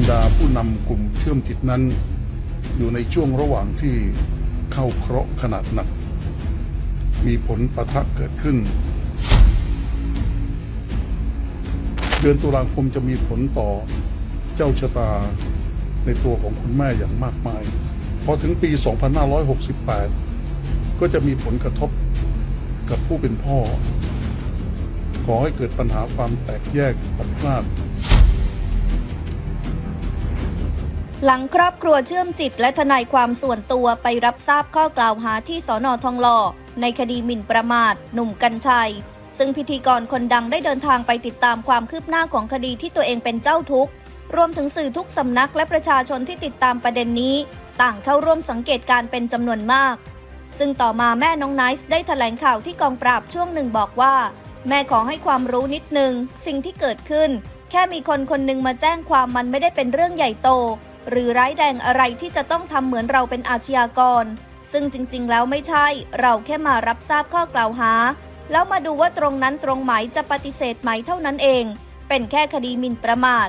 รดาผู้นำกลุ่มเชื่อมจิตนั้น อยู่ในช่วงระหว่างที่เข้าเคราะห์ขนาดหนัก มีผลประทะเกิดขึ้น เดือนตุลาคมจะมีผลต่อเจ้าชะตาในตัวของคุณแม่อย่างมากมาย พอถึงปี 2568 ก็จะมีผลกระทบกับผู้เป็นพ่อ ขอให้เกิดปัญหาความแตกแยกปัดพลาด หลังครอบครัวเชื่อมจิตและทนายความส่วนตัวไปรับทราบข้อกล่าวหาที่สอนอทองหล่อในคดีหมิ่นประมาท หนุ่มกัญชัย ซึ่งพิธีกรคนดังได้เดินทางไปติดตามความคืบหน้าของคดีที่ตัวเองเป็นเจ้าทุกข์ รวมถึงสื่อทุกสำนักและประชาชนที่ติดตามประเด็นนี้ ต่างเข้าร่วมสังเกตการเป็นจำนวนมาก ซึ่งต่อมาแม่น้องไนซ์ได้แถลงข่าวที่กองปราบช่วงหนึ่งบอกว่า แม่ขอให้ความรู้นิดนึงสิ่งที่เกิดขึ้น แค่มีคนคนหนึ่งมาแจ้งความมันไม่ได้เป็นเรื่องใหญ่โต หรือร้ายแรงอะไรที่จะต้องทำเหมือนเราเป็นอาชญากร ซึ่งจริงๆ แล้วไม่ใช่ เราแค่มารับทราบข้อกล่าวหา แล้วมาดูว่าตรงนั้นตรงไหมจะปฏิเสธไหมเท่านั้นเอง เป็นแค่คดีหมิ่นประมาท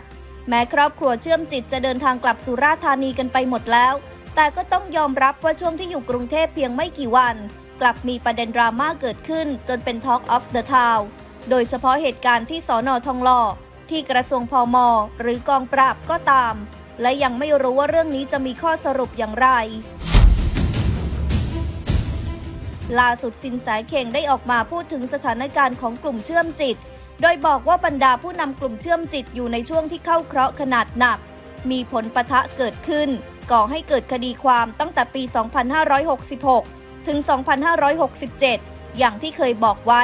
แม้ครอบครัวเชื่อมจิตจะเดินทางกลับสุราษฎร์ธานีกันไปหมดแล้ว แต่ก็ต้องยอมรับว่าช่วงที่อยู่กรุงเทพเพียงไม่กี่วัน กลับมีประเด็นดราม่าเกิดขึ้น จนเป็น Talk of the Town โดยเฉพาะเหตุการณ์ที่สอนอทองหล่อที่กระทรวงพอมหรือกองปราบก็ตาม และยังไม่รู้ว่าเรื่องนี้จะมีข้อสรุปอย่างไรล่าสุดสินแสเข่งได้ออกมาพูดถึงสถานการณ์ของกลุ่มเชื่อมจิต โดยบอกว่าบรรดาผู้นำกลุ่มเชื่อมจิตอยู่ในช่วงที่เข้าเคราะห์ขนาดหนัก มีผลปะทะเกิดขึ้น ก่อให้เกิดคดีความตั้งแต่ปี 2566 ถึง 2567 อย่างที่เคยบอกไว้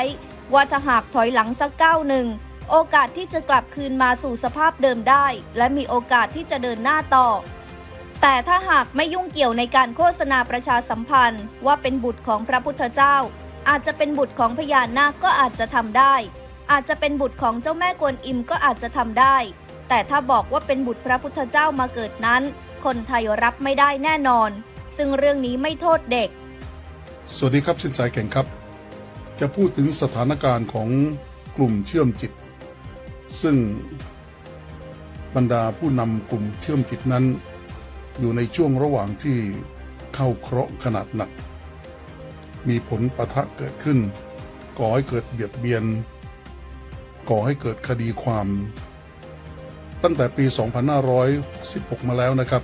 ว่าถ้าหากถอยหลังสักก้าวหนึ่ง โอกาสที่จะกลับคืนมาสู่สภาพเดิมได้ และมีโอกาสที่จะเดินหน้าต่อ แต่ถ้าหากไม่ยุ่งเกี่ยวในการโฆษณาประชาสัมพันธ์ ว่าเป็นบุตรของพระพุทธเจ้า อาจจะเป็นบุตรของพญานาคก็อาจจะทำได้ อาจจะเป็นบุตรของเจ้าแม่กวนอิมก็อาจจะทำได้ แต่ถ้าบอกว่าเป็นบุตรพระพุทธเจ้ามาเกิดนั้น คนไทยรับไม่ได้แน่นอน ซึ่งเรื่องนี้ไม่โทษเด็ก สวัสดีครับสินสายแข่งครับ จะพูดถึงสถานการณ์ของกลุ่มเชื่อมจิต ซึ่งบรรดาผู้นำกลุ่มเชื่อมจิตนั้น อยู่ในช่วงระหว่างที่เข้าเคราะห์ขนาดหนัก มีผลประทะเกิดขึ้น ก่อให้เกิดเบียดเบียน ก่อให้เกิดคดีความ ตั้งแต่ปี 2516มาแล้วนะครับ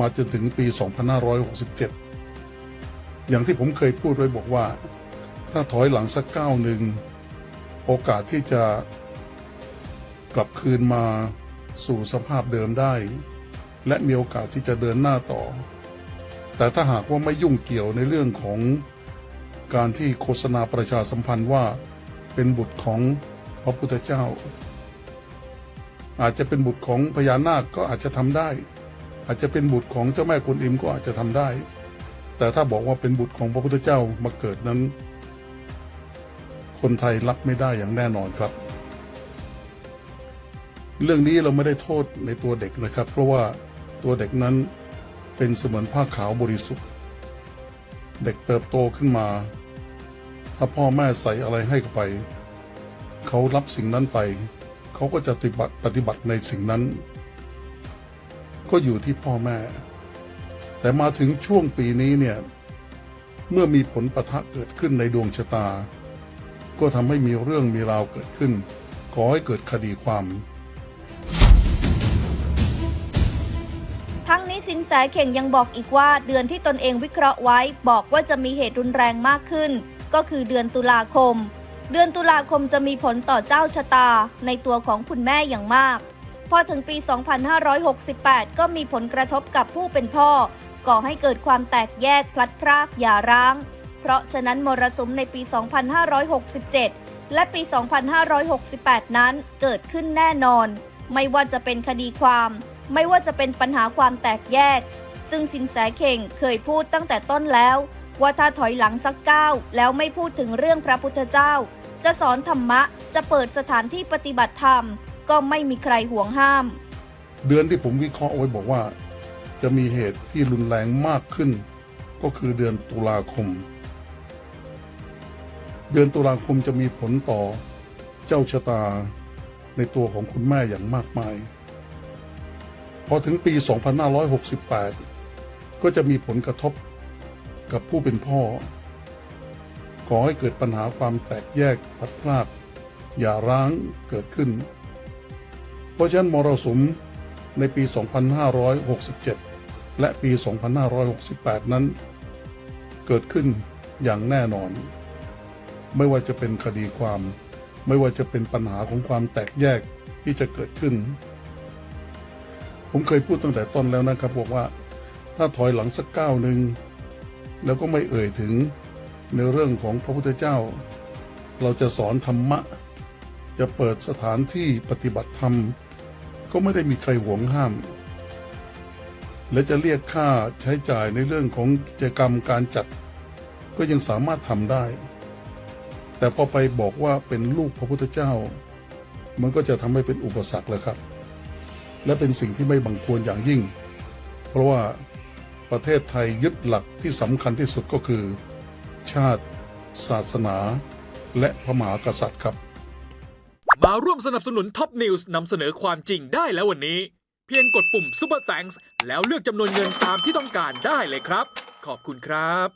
มาจนถึงปี 2567 อย่างที่ผมเคยพูดไว้บอกว่า ถ้าถอยหลังสักก้าวหนึ่ง โอกาสที่จะ กลับคืนมาสู่สภาพเดิมได้ และมีโอกาสที่จะเดินหน้าต่อ แต่ถ้าหากว่าไม่ยุ่งเกี่ยวในเรื่องของการที่โฆษณาประชาสัมพันธ์ว่าเป็นบุตรของพระพุทธเจ้า อาจจะเป็นบุตรของพญานาคก็อาจจะทำได้ อาจจะเป็นบุตรของเจ้าแม่กวนอิมก็อาจจะทำได้ แต่ถ้าบอกว่าเป็นบุตรของพระพุทธเจ้ามาเกิดนั้น คนไทยรับไม่ได้อย่างแน่นอนครับ เรื่องนี้เราไม่ได้โทษในตัวเด็กนะครับ เพราะว่าตัวเด็กนั้นเป็นเสมือนผ้าขาวบริสุทธิ์ เด็กเติบโตขึ้นมา ถ้าพ่อแม่ใส่อะไรให้เขาไป เขารับสิ่งนั้นไป เขาก็จะปฏิบัติปฏิบัติในสิ่งนั้น ก็อยู่ที่พ่อแม่ แต่มาถึงช่วงปีนี้เนี่ย เมื่อมีผลประทะเกิดขึ้นในดวงชะตา ก็ทำให้มีเรื่องมีราวเกิดขึ้น ขอให้เกิดคดีความ ทั้งนี้สินแสเข่งยังบอกอีกว่าเดือนที่ตนเองวิเคราะห์ไว้ บอกว่าจะมีเหตุรุนแรงมากขึ้น ก็คือเดือนตุลาคม เดือนตุลาคมจะมีผลต่อเจ้าชะตา ในตัวของคุณแม่อย่างมาก พอถึงปี 2568 ก็มีผลกระทบกับผู้เป็นพ่อ ก่อให้เกิดความแตกแยกพลัดพรากอย่าร้าง เพราะฉะนั้นมรสุมในปี 2567 และปี 2568 นั้นเกิดขึ้นแน่นอน ไม่ว่าจะเป็นคดีความ ไม่ว่าจะเป็นปัญหาความแตกแยก ซึ่งสินแสเข่งเคยพูดตั้งแต่ต้นแล้ว ว่าถ้าถอยหลังสักก้าวแล้วไม่พูดถึงเรื่องพระพุทธเจ้า จะสอนธรรมะจะเปิดสถานที่ปฏิบัติธรรม ก็ไม่มีใครห่วงห้าม เดือนที่ผมวิเคราะห์ไว้บอกว่า จะมีเหตุที่รุนแรงมากขึ้น ก็คือเดือนตุลาคม เดือนตุลาคมจะมีผลต่อเจ้าชะตาในตัวของคุณแม่อย่างมากมาย พอถึงปี 2568 ก็จะมีผลกระทบกับผู้เป็นพ่อ ก่อให้เกิดปัญหาความแตกแยกพัดพรากอย่าร้างเกิดขึ้น เพราะฉะนั้นมรสุมในปี 2567 และปี 2568 นั้น เกิดขึ้นอย่างแน่นอน ไม่ว่าจะเป็นคดีความ ไม่ว่าจะเป็นปัญหาของความแตกแยกที่จะเกิดขึ้น ผมเคยพูดตั้งแต่ต้นแล้วนะครับบอกว่าถ้าถอยหลังสักก้าวหนึ่งแล้วก็ไม่เอ่ยถึงในเรื่องของพระพุทธเจ้า เราจะสอนธรรมะ จะเปิดสถานที่ปฏิบัติธรรม ก็ไม่ได้มีใครหวงห้าม และจะเรียกค่าใช้จ่ายในเรื่องของกิจกรรมการจัด ก็ยังสามารถทำได้ แต่พอไปบอกว่าเป็นลูกพระพุทธเจ้า มันก็จะทำให้เป็นอุปสรรคเลยครับ และเป็นสิ่งที่ไม่บังควรอย่างยิ่ง เพราะว่าประเทศไทยยึดหลักที่สำคัญที่สุดก็คือ ชาติ ศาสนา และพระมหากษัตริย์ครับ มาร่วมสนับสนุนท็อปนิวส์นำเสนอความจริงได้แล้ววันนี้ เพียงกดปุ่ม Super Thanks แล้วเลือกจำนวนเงินตามที่ต้องการได้เลยครับ ขอบคุณครับ